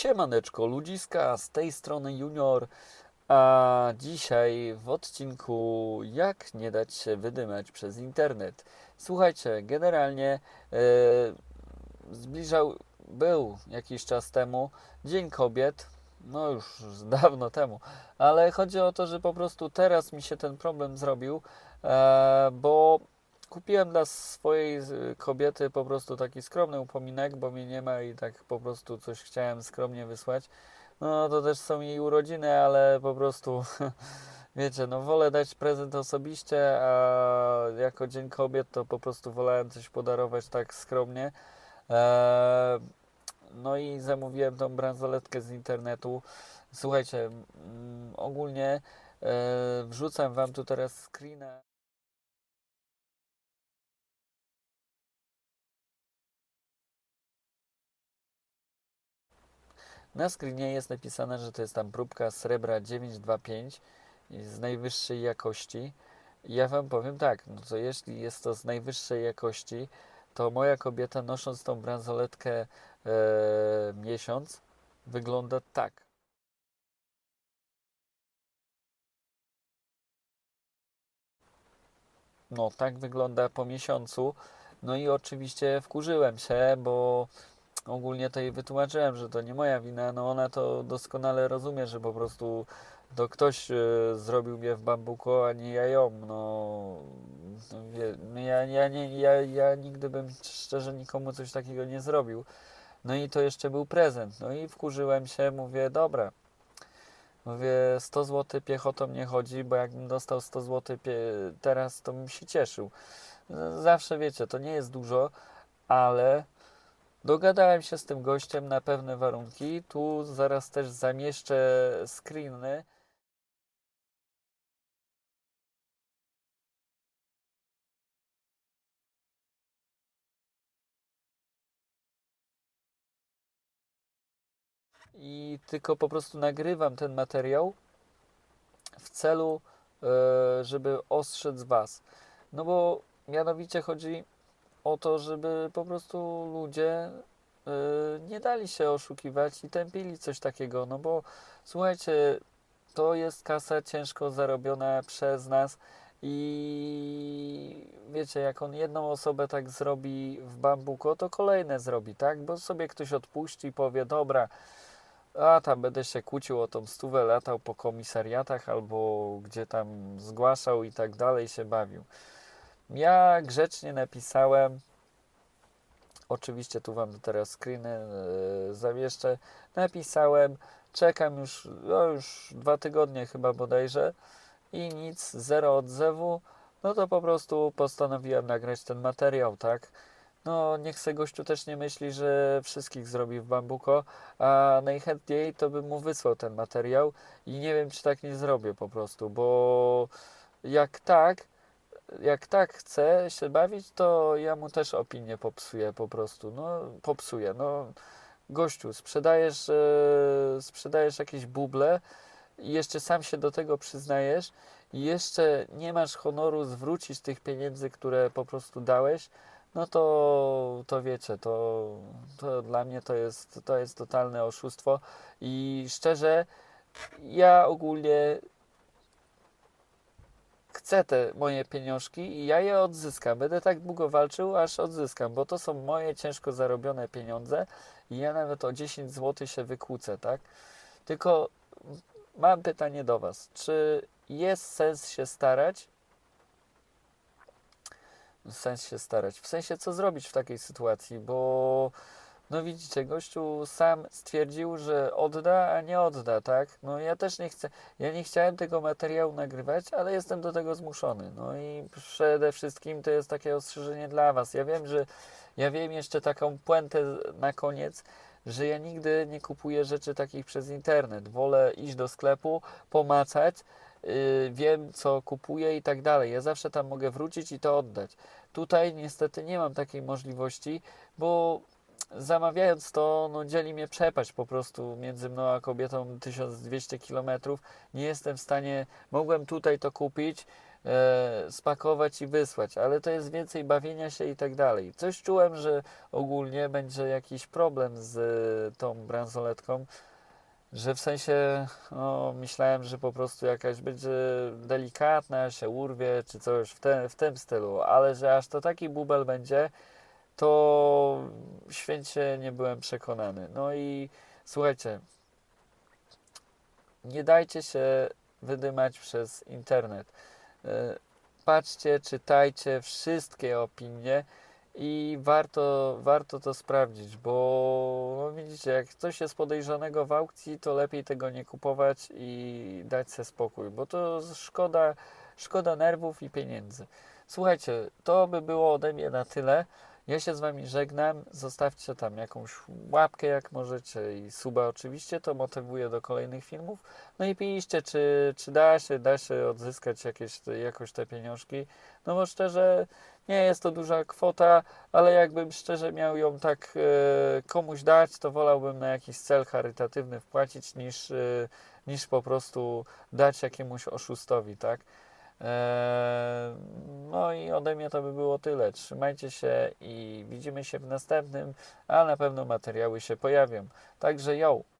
Siemaneczko, ludziska, z tej strony Junior, a dzisiaj w odcinku Jak nie dać się wydymać przez internet. Słuchajcie, generalnie e, zbliżał, był jakiś czas temu Dzień Kobiet, no już dawno temu, ale chodzi o to, że po prostu teraz mi się ten problem zrobił, e, bo kupiłem dla swojej kobiety po prostu taki skromny upominek, bo mnie nie ma i tak po prostu coś chciałem skromnie wysłać. No to też są jej urodziny, ale po prostu wiecie, no wolę dać prezent osobiście, a jako Dzień Kobiet to po prostu wolałem coś podarować tak skromnie. Eee, no i zamówiłem tą bransoletkę z internetu. Słuchajcie, mm, ogólnie e, wrzucam wam tu teraz screena. Na screenie jest napisane, że to jest tam próbka srebra 925 i z najwyższej jakości. Ja Wam powiem tak, no to jeśli jest to z najwyższej jakości, to moja kobieta nosząc tą bransoletkę e, miesiąc wygląda tak. No, tak wygląda po miesiącu. No i oczywiście wkurzyłem się, bo ogólnie to jej wytłumaczyłem, że to nie moja wina. No ona to doskonale rozumie, że po prostu to ktoś e, zrobił mnie w bambuku, a nie ja ją. No, no wie, no ja, ja, nie, ja, ja nigdy bym szczerze nikomu coś takiego nie zrobił. No i to jeszcze był prezent. No i wkurzyłem się, mówię, dobra. Mówię, 100 zł piechotą nie chodzi, bo jakbym dostał 100 zł teraz, to bym się cieszył. Zawsze wiecie, to nie jest dużo, ale dogadałem się z tym gościem na pewne warunki. Tu zaraz też zamieszczę screeny. i tylko po prostu nagrywam ten materiał w celu, e, żeby ostrzec Was. No bo mianowicie chodzi o to, żeby po prostu ludzie e, nie dali się oszukiwać i tępili coś takiego. No bo słuchajcie, to jest kasa ciężko zarobiona przez nas i wiecie, jak on jedną osobę tak zrobi w bambuko, to kolejne zrobi, tak? Bo sobie ktoś odpuści i powie, dobra, a tam będę się kłócił o tą stówę, latał po komisariatach albo gdzie tam zgłaszał i tak dalej się bawił. Ja grzecznie napisałem, oczywiście tu Wam teraz screeny yy, zamieszczę, napisałem, czekam już, no już dwa tygodnie chyba bodajże i nic, zero odzewu, no to po prostu postanowiłem nagrać ten materiał, tak? No, niech se gościu też nie myśli, że wszystkich zrobi w bambuko, a najchętniej to bym mu wysłał ten materiał i nie wiem, czy tak nie zrobię po prostu, bo jak tak, jak tak chce się bawić, to ja mu też opinię popsuję po prostu, no, popsuję, no, gościu, sprzedajesz, e, sprzedajesz jakieś buble i jeszcze sam się do tego przyznajesz i jeszcze nie masz honoru zwrócić tych pieniędzy, które po prostu dałeś, no to, to wiecie, to, to dla mnie to jest, to jest totalne oszustwo. I szczerze, ja ogólnie chcę te moje pieniążki i ja je odzyskam. Będę tak długo walczył, aż odzyskam, bo to są moje ciężko zarobione pieniądze i ja nawet o 10 zł się wykłócę, tak? Tylko mam pytanie do Was. Czy jest sens się starać sens się starać. W sensie, co zrobić w takiej sytuacji, bo no widzicie, gościu sam stwierdził, że odda, a nie odda, tak? No ja też nie chcę, ja nie chciałem tego materiału nagrywać, ale jestem do tego zmuszony. No i przede wszystkim to jest takie ostrzeżenie dla Was. Ja wiem, że ja wiem jeszcze taką puentę na koniec, że ja nigdy nie kupuję rzeczy takich przez internet. Wolę iść do sklepu, pomacać, yy, wiem co kupuję i tak dalej. Ja zawsze tam mogę wrócić i to oddać. Tutaj niestety nie mam takiej możliwości, bo zamawiając to, no dzieli mnie przepaść po prostu między mną a kobietą 1200 km. Nie jestem w stanie, mogłem tutaj to kupić, e, spakować i wysłać, ale to jest więcej bawienia się i tak dalej. Coś czułem, że ogólnie będzie jakiś problem z e, tą bransoletką, że w sensie no, myślałem, że po prostu jakaś będzie delikatna, się urwie, czy coś w, te, w tym stylu, ale że aż to taki bubel będzie, to święcie nie byłem przekonany. No i słuchajcie, nie dajcie się wydymać przez internet. E, Patrzcie, czytajcie wszystkie opinie i warto, warto to sprawdzić, bo no widzicie, jak coś jest podejrzanego w aukcji, to lepiej tego nie kupować i dać sobie spokój, bo to szkoda, szkoda nerwów i pieniędzy. Słuchajcie, to by było ode mnie na tyle. Ja się z Wami żegnam. Zostawcie tam jakąś łapkę, jak możecie, i suba oczywiście. To motywuje do kolejnych filmów. No i piszcie, czy, czy da się, da się odzyskać jakieś, jakoś te pieniążki. No bo szczerze, nie jest to duża kwota, ale jakbym szczerze miał ją tak e, komuś dać, to wolałbym na jakiś cel charytatywny wpłacić, niż, e, niż po prostu dać jakiemuś oszustowi, tak? Eee, No i ode mnie to by było tyle. Trzymajcie się i widzimy się w następnym, a na pewno materiały się pojawią. Także ją.